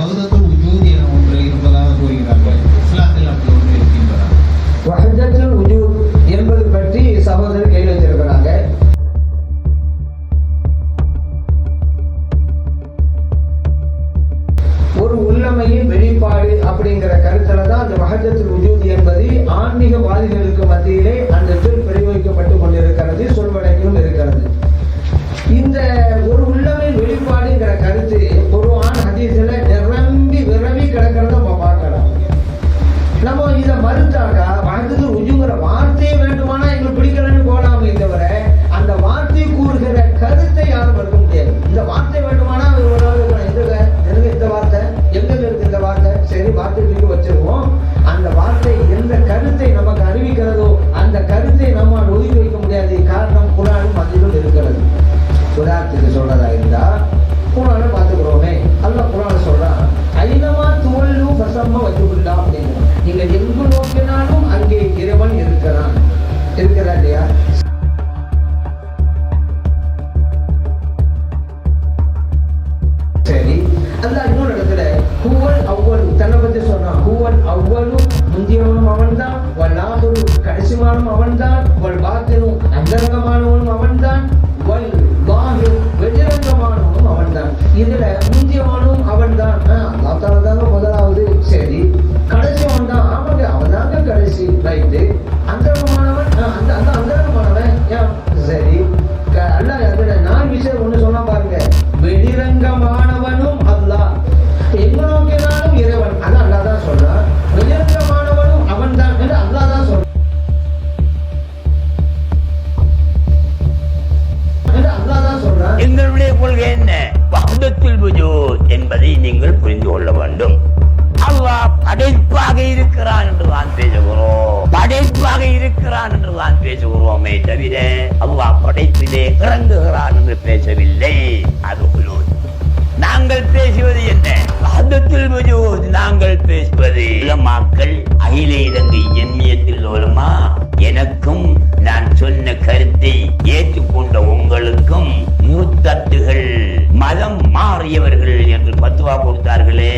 வகுதத்துல் உஜூத் என ஒன்று இருப்பதாக கூறுகிறார்கள். இஸ்லாத்தில் அப்படி ஒன்று இருக்கின்றதா? வஹஜத்துல் உஜூத் என்பது பற்றி சகோதரர் கேள்வி வச்சிருக்கிறாங்க ஒரு உள்ளமையின் வெளிப்பாடு அப்படிங்கிற கருத்துல தான் அந்த வஹஜத்துல் உஜூத் என்பது ஆன்மீக மத்தியிலே சரி வார்த்தை வச்சிருவோம். அந்த வார்த்தை எந்த கருத்தை நமக்கு அறிவிக்கிறதோ அந்த கருத்தை நம்ம ஒதுக்கி வைக்க முடியாது காரணம் குரானும் அதிலும் இருக்கிறது. உதாரணத்துக்கு சொல்றதா இருந்தா குரானை பார்த்துக்கிறோமே. அல்ல கடைசிமானும் அவன்தான் வல் பாத்தினும் அந்தரங்கமானவனும் அவன்தான் வல் வாஹிர் வெளிரங்கமானவனும் அவன்தான். இதுல முந்தியவானும் அவன்தான். அல்லாஹ் தாங்க முதலாவது சரி கடைசியவன் தான் ஆமாங்க அவன் தாங்க கடைசி. ரைட்டு அந்தரங்கமான வஹ்தத்துல் வஜூத் என்பதை நீங்கள் புரிந்து கொள்ள வேண்டும். அல்லாஹ் படைப்பாக இருக்கிறான் என்று தான் பேசுகிறோம். படைப்பாக இருக்கிறான் என்று தான் பேசுகிறோமே தவிர அல்லாஹ் படைப்பிலே இறங்குகிறான் என்று பேசவில்லை. அது ஹுலூத். நாங்கள் பேசுவது என்ன? வஹ்தத்துல் வஜூத். நாங்கள் பேசுவது மக்கள் அகில இலங்கை எண்ணியத்தில் உலமா எனக்கும் நான் சொன்ன கருத்தை ஏற்றுக்கொண்ட உங்களுக்கும் மூத்தட்டுகள் மதம் மாறியவர்கள் என்று பத்துவா கொடுத்தார்களே